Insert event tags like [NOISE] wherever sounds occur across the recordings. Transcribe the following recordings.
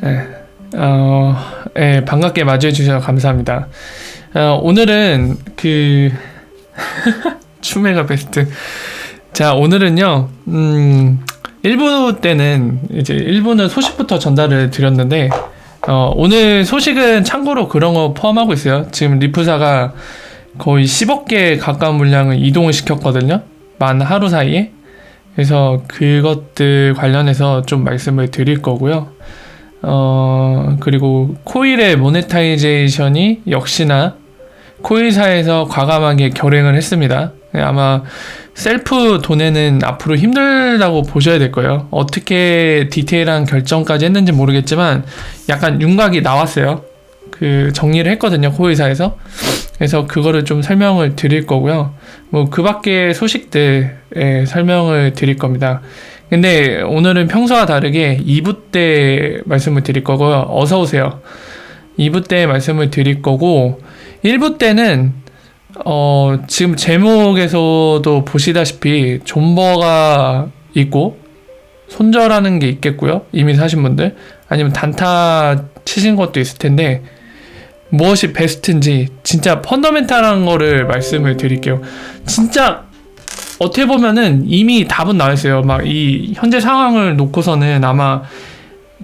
네, 어, 네, 반갑게 맞이해 주셔서 감사합니다. 어, 오늘은 그 [LAUGHS] 추메가 베스트. 자, 오늘은요. 음, 1부 때는 이제 1부는 소식부터 전달을 드렸는데 어, 오늘 소식은 참고로 그런 거 포함하고 있어요. 지금 리프사가 거의 10억 개 가까운 물량을 이동을 시켰거든요. 만 하루 사이에. 그래서 그것들 관련해서 좀 말씀을 드릴 거고요. 어, 그리고 코일의 모네타이제이션이 역시나 코일사에서 과감하게 결행을 했습니다. 아마 셀프 돈에는 앞으로 힘들다고 보셔야 될 거예요. 어떻게 디테일한 결정까지 했는지 모르겠지만 약간 윤곽이 나왔어요. 그 정리를 했거든요. 코일사에서. 그래서 그거를 좀 설명을 드릴 거고요. 뭐 그 밖에 소식들에 설명을 드릴 겁니다. 근데 오늘은 평소와 다르게 2부 때 말씀을 드릴 거고요. 어서 오세요. 2부 때 말씀을 드릴 거고 1부 때는 어 지금 제목에서도 보시다시피 존버가 있고 손절하는 게 있겠고요. 이미 사신 분들 아니면 단타 치신 것도 있을 텐데 무엇이 베스트인지 진짜 펀더멘탈한 거를 말씀을 드릴게요. 진짜 어떻게 보면은 이미 답은 나와 있어요. 막 이 현재 상황을 놓고서는 아마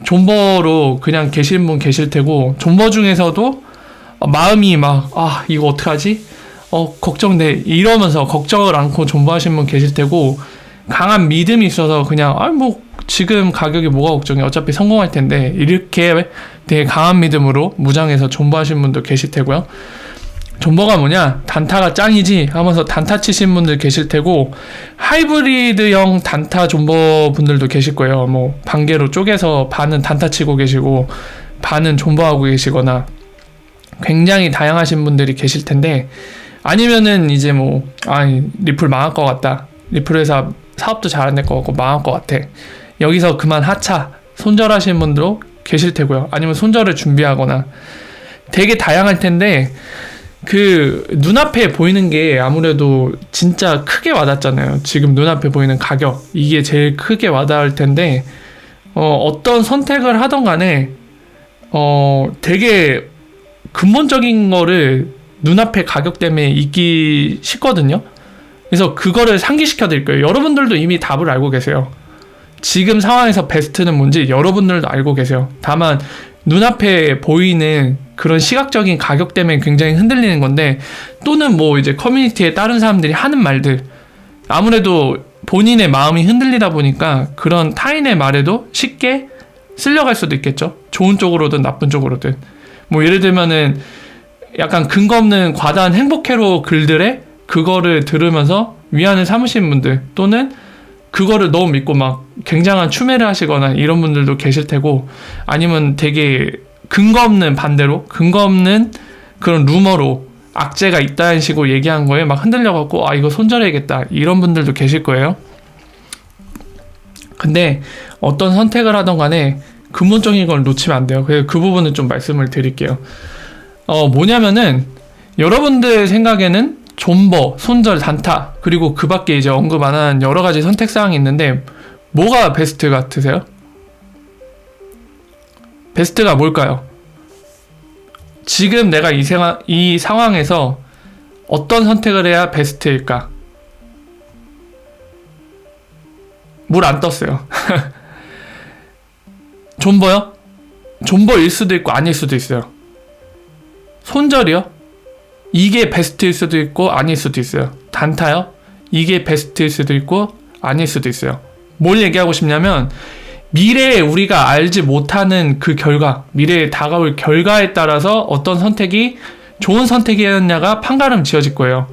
존버로 그냥 계신 분 계실 테고 존버 중에서도 마음이 막 아 이거 어떡하지? 어 걱정돼 이러면서 걱정을 않고 존버하신 분 계실 테고 강한 믿음이 있어서 그냥 아 뭐 지금 가격이 뭐가 걱정해 어차피 성공할 텐데 이렇게 되게 강한 믿음으로 무장해서 존버하신 분도 계실 테고요. 존버가 뭐냐 단타가 짱이지 하면서 단타 치신 분들 계실 테고 하이브리드형 단타 존버 분들도 계실 거예요. 뭐 반개로 쪼개서 반은 단타 치고 계시고 반은 존버하고 계시거나 굉장히 다양하신 분들이 계실 텐데 아니면은 이제 뭐아 리플 망할 것 같다. 리플 회사 사업도 잘 안 될 것 같고 망할 것 같아. 여기서 그만 하차 손절하시는 분도 계실 테고요. 아니면 손절을 준비하거나 되게 다양할 텐데 그 눈앞에 보이는 게 아무래도 진짜 크게 와닿잖아요. 지금 눈앞에 보이는 가격 이게 제일 크게 와닿을 텐데 어, 어떤 선택을 하던 간에 어 되게 근본적인 거를 눈앞에 가격 때문에 있기 쉽거든요. 그래서 그거를 상기시켜 드릴 거예요. 여러분들도 이미 답을 알고 계세요. 지금 상황에서 베스트는 뭔지 여러분들도 알고 계세요. 다만 눈앞에 보이는 그런 시각적인 가격 때문에 굉장히 흔들리는 건데 또는 뭐 이제 커뮤니티에 다른 사람들이 하는 말들 아무래도 본인의 마음이 흔들리다 보니까 그런 타인의 말에도 쉽게 쓸려갈 수도 있겠죠. 좋은 쪽으로든 나쁜 쪽으로든. 뭐 예를 들면은 약간 근거 없는 과다한 행복회로 글들에 그거를 들으면서 위안을 삼으신 분들 또는 그거를 너무 믿고 막 굉장한 추매를 하시거나 이런 분들도 계실 테고 아니면 되게 근거 없는 반대로 근거 없는 그런 루머로 악재가 있다는 식으로 얘기한 거에 막 흔들려 갖고 아 이거 손절해야겠다 이런 분들도 계실 거예요. 근데 어떤 선택을 하던 간에 근본적인 걸 놓치면 안 돼요. 그래서 그 부분은 좀 말씀을 드릴게요. 어 뭐냐면은 여러분들 생각에는 존버, 손절, 단타 그리고 그 밖에 이제 언급 안 한 여러 가지 선택 사항이 있는데 뭐가 베스트 같으세요? 베스트가 뭘까요? 지금 내가 이, 생화, 이 상황에서 어떤 선택을 해야 베스트일까? 물 안 떴어요. [LAUGHS] 존버요? 존버일 수도 있고 아닐 수도 있어요. 손절이요? 이게 베스트일 수도 있고 아닐 수도 있어요. 단타요? 이게 베스트일 수도 있고 아닐 수도 있어요. 뭘 얘기하고 싶냐면 미래에 우리가 알지 못하는 그 결과, 미래에 다가올 결과에 따라서 어떤 선택이 좋은 선택이었냐가 판가름 지어질 거예요.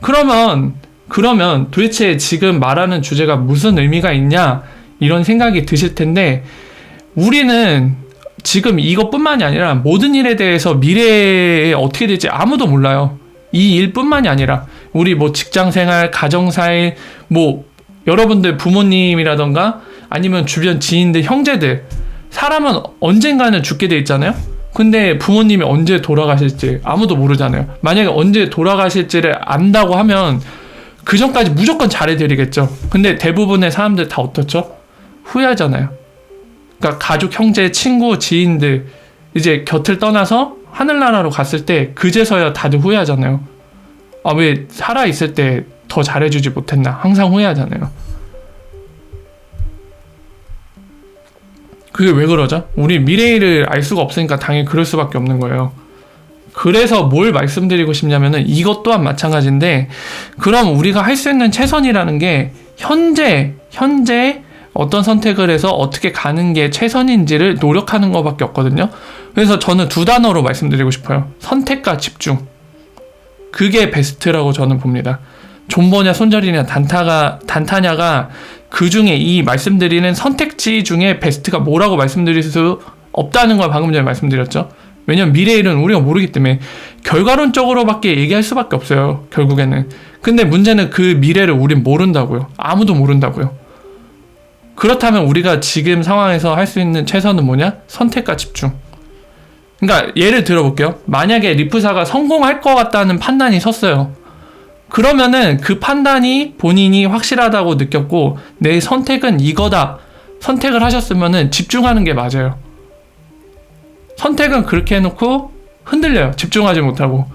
그러면 그러면 도대체 지금 말하는 주제가 무슨 의미가 있냐 이런 생각이 드실 텐데 우리는 지금 이것뿐만이 아니라 모든 일에 대해서 미래에 어떻게 될지 아무도 몰라요. 이 일뿐만이 아니라 우리 뭐 직장 생활, 가정 사일, 뭐 여러분들 부모님이라던가 아니면 주변 지인들, 형제들 사람은 언젠가는 죽게 돼 있잖아요. 근데 부모님이 언제 돌아가실지 아무도 모르잖아요. 만약에 언제 돌아가실지를 안다고 하면 그 전까지 무조건 잘해드리겠죠. 근데 대부분의 사람들 다 어떻죠? 후회하잖아요. 그러니까 가족, 형제, 친구, 지인들 이제 곁을 떠나서 하늘나라로 갔을 때 그제서야 다들 후회하잖아요. 아 왜 살아 있을 때 더 잘해주지 못했나 항상 후회하잖아요. 그게 왜 그러죠? 우리 미래를 알 수가 없으니까 당연히 그럴 수밖에 없는 거예요. 그래서 뭘 말씀드리고 싶냐면은 이것 또한 마찬가지인데 그럼 우리가 할 수 있는 최선이라는 게 현재 현재 어떤 선택을 해서 어떻게 가는 게 최선인지를 노력하는 것밖에 없거든요. 그래서 저는 두 단어로 말씀드리고 싶어요. 선택과 집중. 그게 베스트라고 저는 봅니다. 존버냐 손절이냐 단타가 단타냐가 그 중에 이 말씀드리는 선택지 중에 베스트가 뭐라고 말씀드릴 수 없다는 걸 방금 전에 말씀드렸죠. 왜냐면 미래 일은 우리가 모르기 때문에 결과론적으로밖에 얘기할 수밖에 없어요. 결국에는. 근데 문제는 그 미래를 우린 모른다고요. 아무도 모른다고요. 그렇다면 우리가 지금 상황에서 할 수 있는 최선은 뭐냐? 선택과 집중. 그러니까 예를 들어볼게요. 만약에 리프사가 성공할 것 같다는 판단이 섰어요. 그러면은 그 판단이 본인이 확실하다고 느꼈고 내 선택은 이거다. 선택을 하셨으면은 집중하는 게 맞아요. 선택은 그렇게 해놓고 흔들려요. 집중하지 못하고.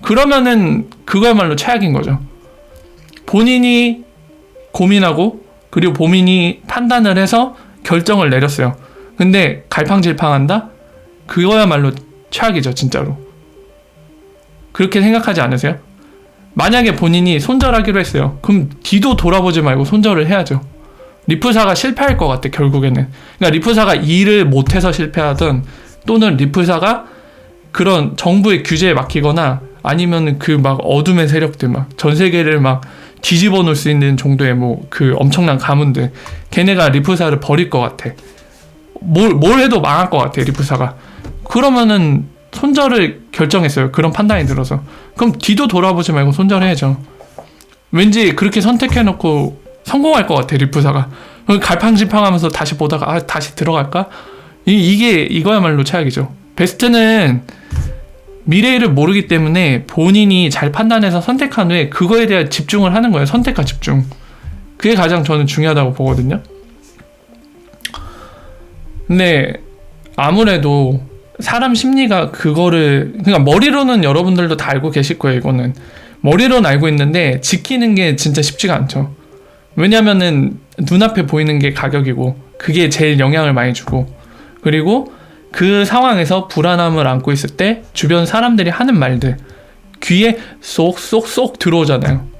그러면은 그거야말로 최악인 거죠. 본인이 고민하고 그리고 본인이 판단을 해서 결정을 내렸어요. 근데 갈팡질팡한다? 그거야말로 최악이죠, 진짜로. 그렇게 생각하지 않으세요? 만약에 본인이 손절하기로 했어요. 그럼 뒤도 돌아보지 말고 손절을 해야죠. 리프사가 실패할 것 같아, 결국에는. 그러니까 리프사가 일을 못해서 실패하든 또는 리프사가 그런 정부의 규제에 막히거나 아니면 그 막 어둠의 세력들 막 전 세계를 막 뒤집어 놓을 수 있는 정도의 뭐 그 엄청난 가문들 걔네가 리프사를 버릴 것 같아. 뭘, 뭘 해도 망할 것 같아, 리프사가. 그러면은 손절을 결정했어요. 그런 판단이 들어서. 그럼 뒤도 돌아보지 말고 손절해야죠. 왠지 그렇게 선택해놓고 성공할 것 같아, 리프사가. 갈팡질팡하면서 다시 보다가, 아, 다시 들어갈까? 이, 이게, 이거야말로 최악이죠. 베스트는 미래를 모르기 때문에 본인이 잘 판단해서 선택한 후에 그거에 대한 집중을 하는 거예요. 선택과 집중. 그게 가장 저는 중요하다고 보거든요. 근데 아무래도 사람 심리가 그거를 그러니까 머리로는 여러분들도 다 알고 계실 거예요. 이거는 머리로는 알고 있는데 지키는 게 진짜 쉽지가 않죠. 왜냐면은 눈앞에 보이는 게 가격이고 그게 제일 영향을 많이 주고 그리고 그 상황에서 불안함을 안고 있을 때 주변 사람들이 하는 말들 귀에 쏙쏙쏙 들어오잖아요.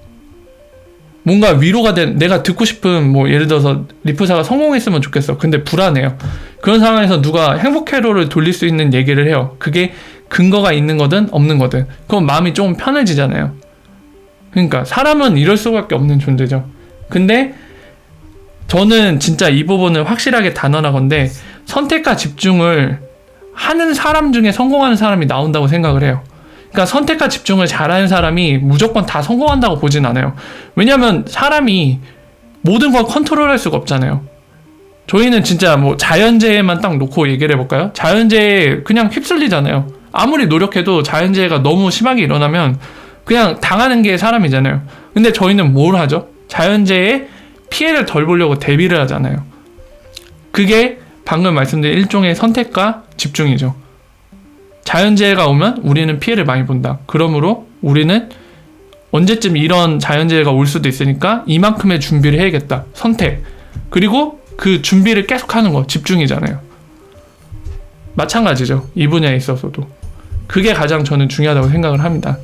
뭔가 위로가 된 내가 듣고 싶은 뭐 예를 들어서 리프사가 성공했으면 좋겠어. 근데 불안해요. 그런 상황에서 누가 행복 회로를 돌릴 수 있는 얘기를 해요. 그게 근거가 있는 거든 없는 거든. 그럼 마음이 조금 편해지잖아요. 그러니까 사람은 이럴 수밖에 없는 존재죠. 근데 저는 진짜 이 부분을 확실하게 단언하건데 선택과 집중을 하는 사람 중에 성공하는 사람이 나온다고 생각을 해요. 그러니까 선택과 집중을 잘하는 사람이 무조건 다 성공한다고 보진 않아요. 왜냐면 사람이 모든 걸 컨트롤할 수가 없잖아요. 저희는 진짜 뭐 자연재해만 딱 놓고 얘기를 해볼까요? 자연재해 그냥 휩쓸리잖아요. 아무리 노력해도 자연재해가 너무 심하게 일어나면 그냥 당하는 게 사람이잖아요. 근데 저희는 뭘 하죠? 자연재해 피해를 덜 보려고 대비를 하잖아요. 그게 방금 말씀드린 일종의 선택과 집중이죠. 자연재해가 오면 우리는 피해를 많이 본다. 그러므로 우리는 언제쯤 이런 자연재해가 올 수도 있으니까 이만큼의 준비를 해야겠다. 선택. 그리고 그 준비를 계속 하는 거 집중이잖아요. 마찬가지죠. 이 분야에 있어서도. 그게 가장 저는 중요하다고 생각을 합니다.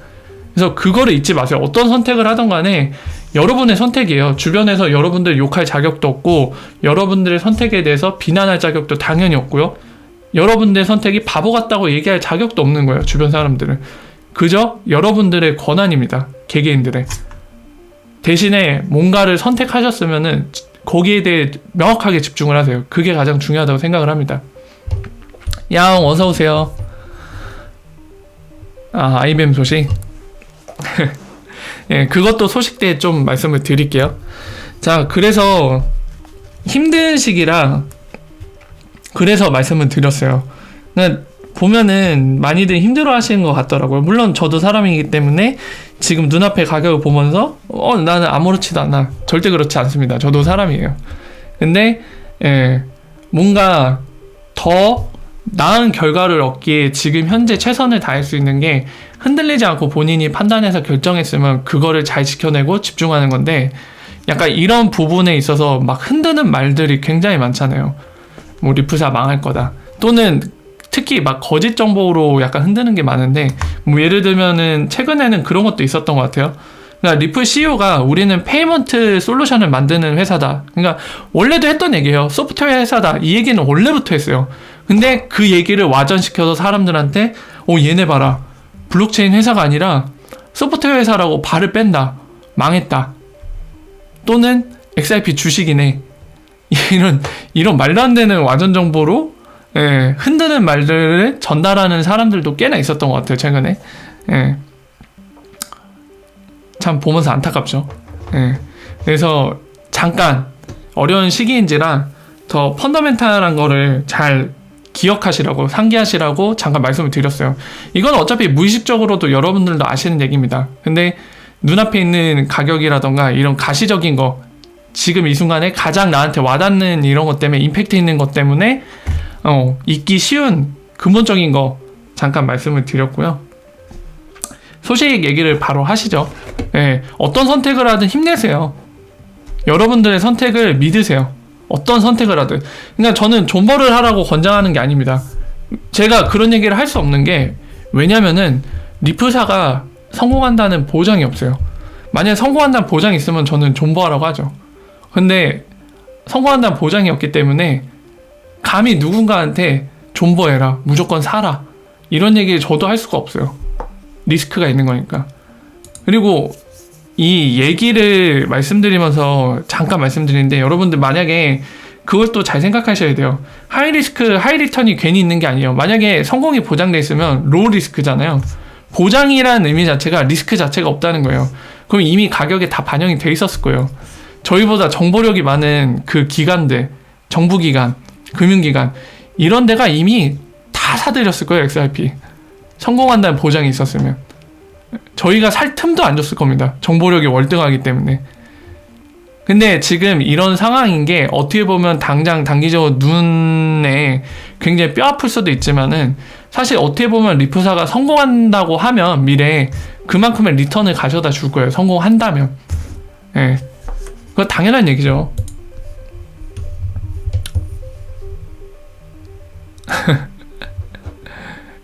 그래서 그거를 잊지 마세요. 어떤 선택을 하던 간에 여러분의 선택이에요. 주변에서 여러분들 욕할 자격도 없고 여러분들의 선택에 대해서 비난할 자격도 당연히 없고요. 여러분들의 선택이 바보 같다고 얘기할 자격도 없는 거예요. 주변 사람들은. 그저 여러분들의 권한입니다. 개개인들의. 대신에 뭔가를 선택하셨으면은 거기에 대해 명확하게 집중을 하세요. 그게 가장 중요하다고 생각을 합니다. 야옹 어서 오세요. 아 아이뱀 소식. [LAUGHS] 예, 그것도 소식 때 좀 말씀을 드릴게요. 자, 그래서 힘든 시기라 그래서 말씀을 드렸어요. 그러니까 보면은 많이들 힘들어 하시는 것 같더라고요. 물론 저도 사람이기 때문에 지금 눈앞에 가격을 보면서 어, 나는 아무렇지도 않아. 절대 그렇지 않습니다. 저도 사람이에요. 근데 예, 뭔가 더 나은 결과를 얻기에 지금 현재 최선을 다할 수 있는 게 흔들리지 않고 본인이 판단해서 결정했으면 그거를 잘 지켜내고 집중하는 건데 약간 이런 부분에 있어서 막 흔드는 말들이 굉장히 많잖아요. 뭐 리프사 망할 거다. 또는 특히 막 거짓 정보로 약간 흔드는 게 많은데 뭐 예를 들면은 최근에는 그런 것도 있었던 것 같아요. 그러니까 리플 CEO가 우리는 페이먼트 솔루션을 만드는 회사다. 그러니까 원래도 했던 얘기예요. 소프트웨어 회사다. 이 얘기는 원래부터 했어요. 근데 그 얘기를 와전시켜서 사람들한테 오 얘네 봐라. 블록체인 회사가 아니라 소프트웨어 회사라고 발을 뺀다. 망했다. 또는 XRP 주식이네. [LAUGHS] 이런 이런 말도 안 되는 와전 정보로 예, 흔드는 말들을 전달하는 사람들도 꽤나 있었던 것 같아요 최근에. 예. 참 보면서 안타깝죠. 예. 그래서 잠깐 어려운 시기인지라 더 펀더멘탈한 거를 잘 기억하시라고 상기하시라고 잠깐 말씀을 드렸어요. 이건 어차피 무의식적으로도 여러분들도 아시는 얘기입니다. 근데 눈앞에 있는 가격이라던가 이런 가시적인 거 지금 이 순간에 가장 나한테 와닿는 이런 것 때문에 임팩트 있는 것 때문에 어, 잊기 쉬운 근본적인 거 잠깐 말씀을 드렸고요. 소식 얘기를 바로 하시죠. 예, 어떤 선택을 하든 힘내세요. 여러분들의 선택을 믿으세요. 어떤 선택을 하든. 그러니까 저는 존버를 하라고 권장하는 게 아닙니다. 제가 그런 얘기를 할 수 없는 게 왜냐면은 리프사가 성공한다는 보장이 없어요. 만약에 성공한다는 보장이 있으면 저는 존버하라고 하죠. 근데 성공한다는 보장이 없기 때문에 감히 누군가한테 존버해라. 무조건 사라. 이런 얘기를 저도 할 수가 없어요. 리스크가 있는 거니까. 그리고 이 얘기를 말씀드리면서 잠깐 말씀드리는데 여러분들 만약에 그것도 잘 생각하셔야 돼요. 하이 리스크, 하이 리턴이 괜히 있는 게 아니에요. 만약에 성공이 보장돼 있으면 로우 리스크잖아요. 보장이라는 의미 자체가 리스크 자체가 없다는 거예요. 그럼 이미 가격에 다 반영이 돼 있었을 거예요. 저희보다 정보력이 많은 그 기관들, 정부기관, 금융기관 이런 데가 이미 다 사들였을 거예요 XRP 성공한다는 보장이 있었으면. 저희가 살 틈도 안 줬을 겁니다. 정보력이 월등하기 때문에. 근데 지금 이런 상황인 게 어떻게 보면 당장 단기적으로 눈에 굉장히 뼈 아플 수도 있지만은 사실 어떻게 보면 리프사가 성공한다고 하면 미래에 그만큼의 리턴을 가져다 줄 거예요. 성공한다면. 예 그거 당연한 얘기죠 [LAUGHS]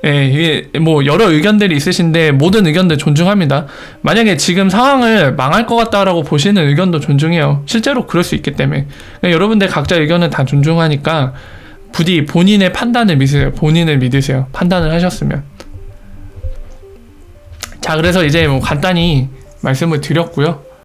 예, 이게 뭐 여러 의견들이 있으신데 모든 의견들 존중합니다. 만약에 지금 상황을 망할 것 같다라고 보시는 의견도 존중해요. 실제로 그럴 수 있기 때문에 그러니까 여러분들 각자 의견은 다 존중하니까 부디 본인의 판단을 믿으세요. 본인을 믿으세요. 판단을 하셨으면. 자, 그래서 이제 뭐 간단히 말씀을 드렸고요.